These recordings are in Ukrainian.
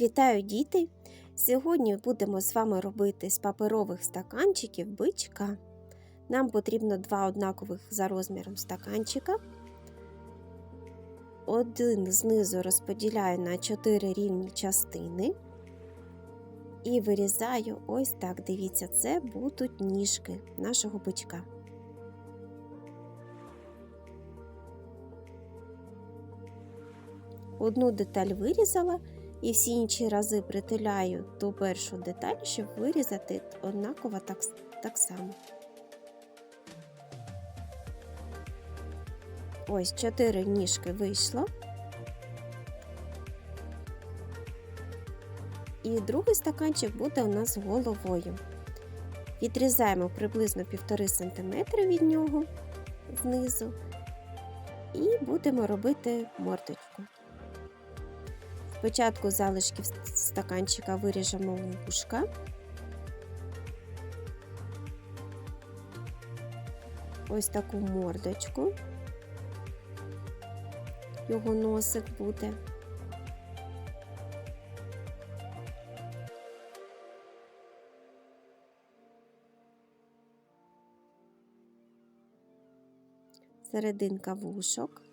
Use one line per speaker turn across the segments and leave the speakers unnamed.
Вітаю діти! Сьогодні будемо з вами робити з паперових стаканчиків бичка. Нам потрібно два однакових за розміром стаканчика. Один знизу розподіляю на 4 рівні частини. І вирізаю ось так. Дивіться, це будуть ніжки нашого бичка. Одну деталь вирізала і всі інші рази притуляю ту першу деталь, щоб вирізати однаково так, так само. Ось чотири ніжки вийшло. І другий стаканчик буде у нас головою. Відрізаємо приблизно 1,5 см від нього знизу і будемо робити мордочку. Спочатку залишки стаканчика виріжемо вушка. Ось таку мордочку. Його носик буде. Серединка вушок.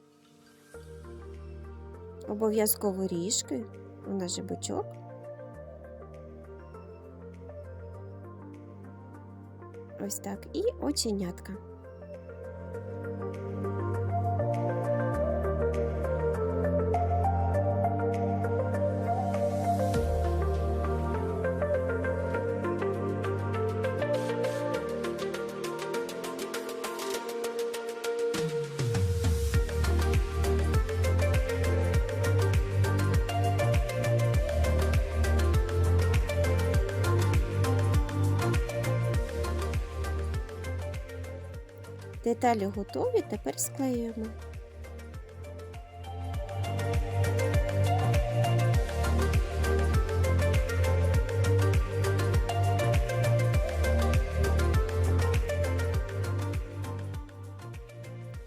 Обов'язково ріжки, у нас же бичок. Ось так. І оченятка. Деталі готові, тепер склеюємо.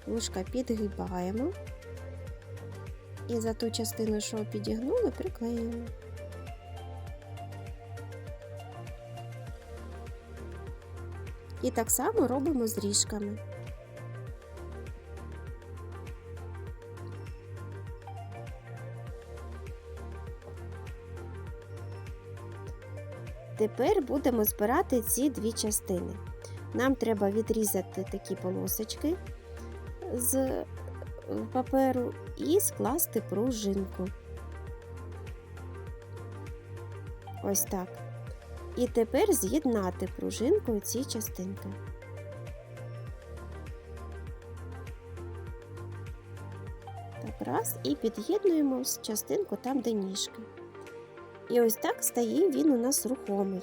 Вушка підгибаємо і за ту частину, що підігнули, приклеюємо. І так само робимо з ріжками. Тепер будемо збирати ці дві частини. Нам треба відрізати такі полосочки з паперу і скласти пружинку. Ось так. І тепер з'єднати пружинкою ці частинки. Так, раз, і під'єднуємо частинку там, де ніжки. І ось так стає він у нас рухомий.